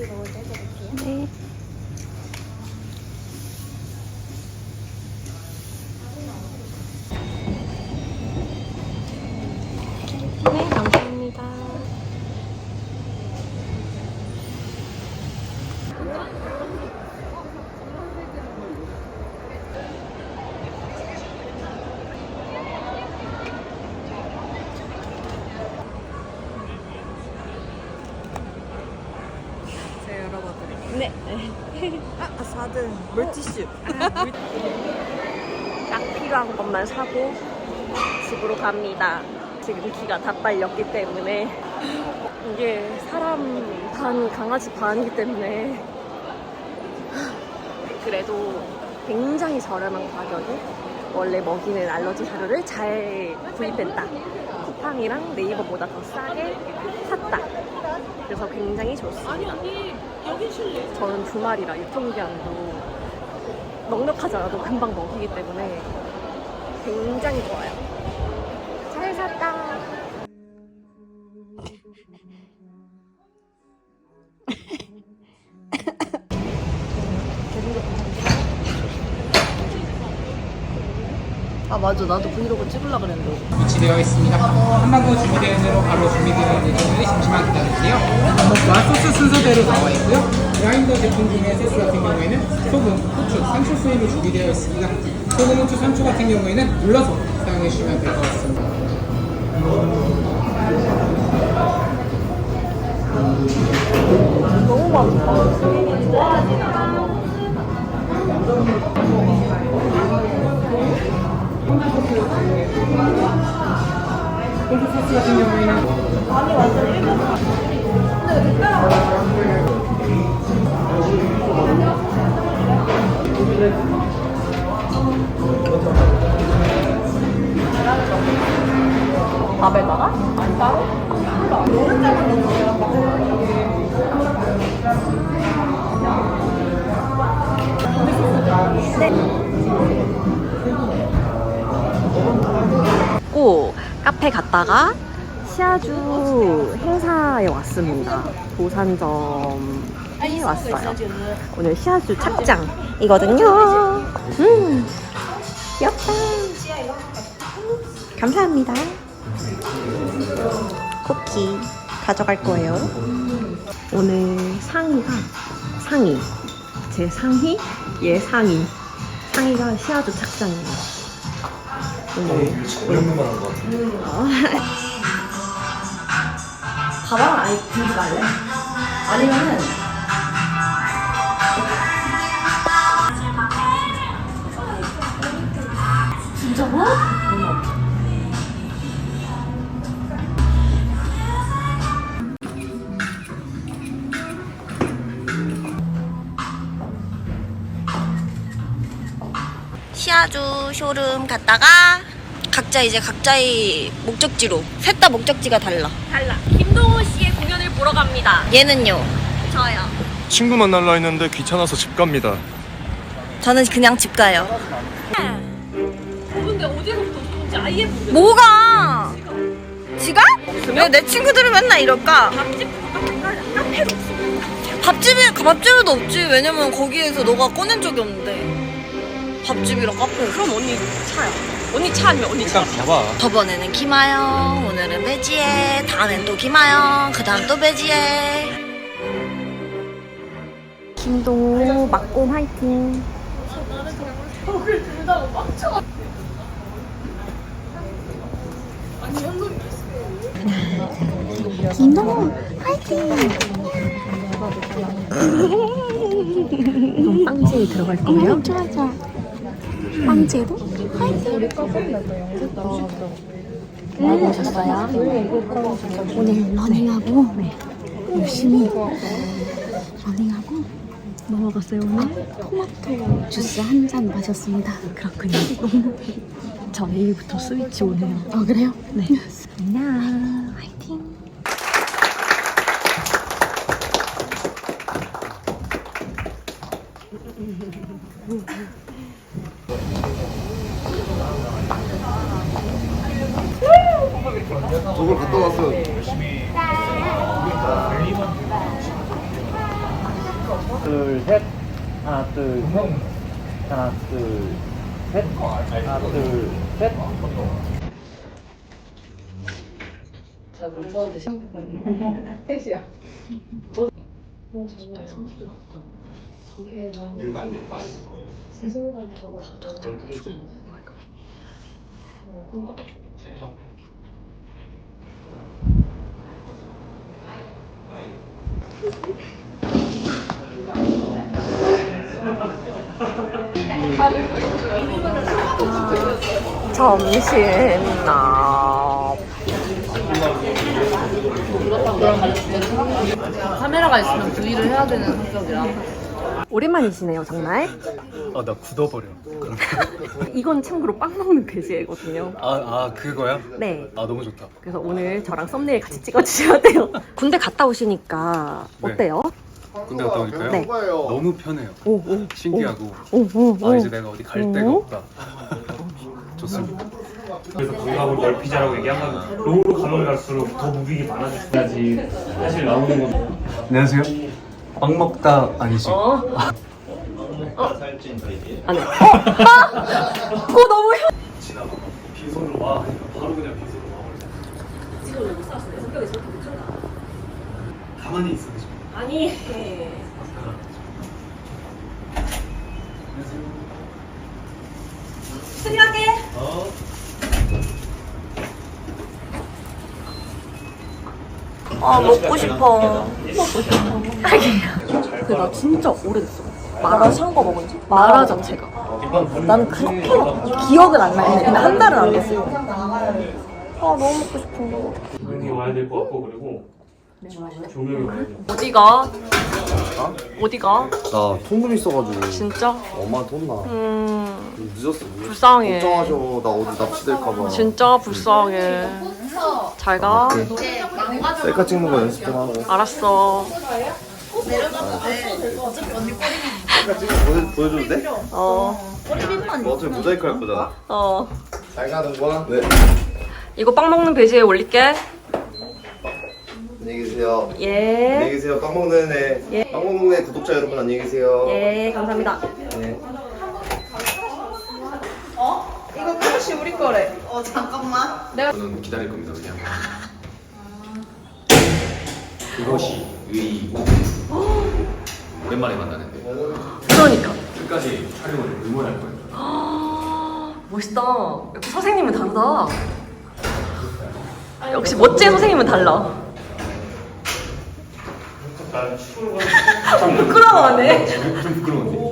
뒤로 올려드릴게요. 네. 4등 물티슈. 딱 필요한 것만 사고 집으로 갑니다. 지금 기가 다 빨렸기 때문에 이게 사람 반 강아지 반이기 때문에 그래도 굉장히 저렴한 가격에 원래 먹이는 알러지 사료를 잘 구입했다. 쿠팡이랑 네이버보다 더 싸게 샀다. 그래서 굉장히 좋습니다. 저는 주말이라 유통기한도 넉넉하지 않아도 금방 먹이기 때문에 굉장히 좋아요. 잘 샀다. 아, 맞아. 나도 브이로그 찍으려고 그랬는데. 위치되어 있습니다. 한반도 준비되어 있는 대로 바로 있는 때문에 잠시만 기다려주세요. 한번과 소스 순서대로 나와 있고요. 그라인더 제품 중에 소스 같은 경우에는 소금, 후추, 상추 수입이 준비되어 있습니다. 소금, 후추, 상추 같은 경우에는 눌러서 사용해 주시면 될 것 같습니다. 콩쿠 소스 같은 경우에는 밥에다가? 아니, 따로? 고 카페 갔다가 시아주 행사에 왔습니다. 도산점에 왔어요. 오늘 시아주 착장이거든요. 음, 귀엽다. 감사합니다. 쿠키 가져갈 거예요. 오늘 상의가 상의 제 상의 얘 상의 상의가 시아주 착장이에요. 오늘 어. 가방 아예 들고 갈래? 아니면은 진짜로? 시아주 쇼룸 갔다가 각자 이제 각자의 목적지로 셋 다 목적지가 달라 달라 김동호 씨의 공연을 보러 갑니다 얘는요? 저요 친구 만날라 했는데 귀찮아서 집 갑니다. 저는 그냥 집 가요 근데 어디서부터 온지 아예 모르겠어. 뭐가? 지가? 왜내 친구들은 맨날 이럴까? 밥집 카페도 없어. 밥집에 밥집에도 없지 왜냐면 거기에서 너가 꺼낸 적이 없는데 밥집이랑 카페. 그럼 언니 차야. 언니 차 아니면 언니 차. 봐봐. 저번에는 김하영 오늘은 배지혜 다음엔 또 김하영 그 다음 또 배지혜. 김동호 막곰 화이팅. 김동호 화이팅. 이건 빵지에 들어갈 거예요? 좋아 빵지에도? 화이팅 뭐 오셨어요? 오늘 러닝하고 열심히 러닝하고 뭐 먹었어요 오늘? 토마토 주스 한 잔 마셨습니다. 그렇군요. 저 내일부터 스위치 오네요. 아 그래요? 네. 안녕. 화이팅 저걸 갔다 왔어요. 둘, 셋. 하나, 둘, 셋. 하나, 둘, 셋. 하나, 둘, 셋. 점심 나. 카메라가 있으면 브이를 해야 되는 성격이라. 오랜만이시네요, 정말. 아 나 굳어버려. 이건 참고로 빵 먹는 돼지거든요. 아, 아 그거야? 네. 아 너무 좋다. 그래서 오늘 저랑 썸네일 같이 찍어주셔야 돼요. 군대 갔다 오시니까 네. 어때요? 군대 갔다 오니까요? 네. 너무 편해요. 오, 오, 신기하고 오, 오, 오. 아 이제 내가 어디 갈 데가 오. 없다. 좋습니다. 그래서 건강을 넓히자라고 얘기한 건 로우로 가면 갈수록 더 무빙이 많아져야지 사실 나오는 건 안녕하세요. 빵 먹다 아니지? 어? 안 해. 어? 아! 그거 너무 현... 빈손으로 와 바로 그냥 빈손으로 와버리자 가만히 있어 아니. 승하게. 아 먹고 싶어. 근데 나 진짜 오래됐어. 마라 샹궈 먹은 지? 마라 자체가. 나는 그렇게 막 기억은 안 나는데 근데 한 달은 안 됐어요. 아 너무 먹고 싶은 거. 조명이 와야 될 것 같고 그리고 조명이 와야 돼 어디가? 어디가? 나 통금 있어가지고 진짜? 엄마한테 혼나 음 늦었어 불쌍해. 걱정하셔 나 어디 납치될까봐 진짜 불쌍해. 잘 가. 셀카 찍는 거 연습 좀 하고 알았어. 셀카 찍는 거 보여, 보여 줘도 돼? 어. 너 어차피 모자이크 할 거잖아 어. 잘 가는 거야? 네 이거 빵 먹는 베지에 올릴게. 안녕히 계세요 안녕히 예. 계세요 빵 먹는 애 예. 빵 먹는 애 구독자 여러분 안녕히 계세요 예, 감사합니다. 네. 저는 기다릴 겁니다 그냥 그것이 의의고 오랜만에 만나는데 그러니까. 끝까지 촬영을 응원할 거예요 멋있다. 역시 선생님은 다르다. 역시 멋진 선생님은 달라. 난 부끄러워하네. 좀 부끄러운데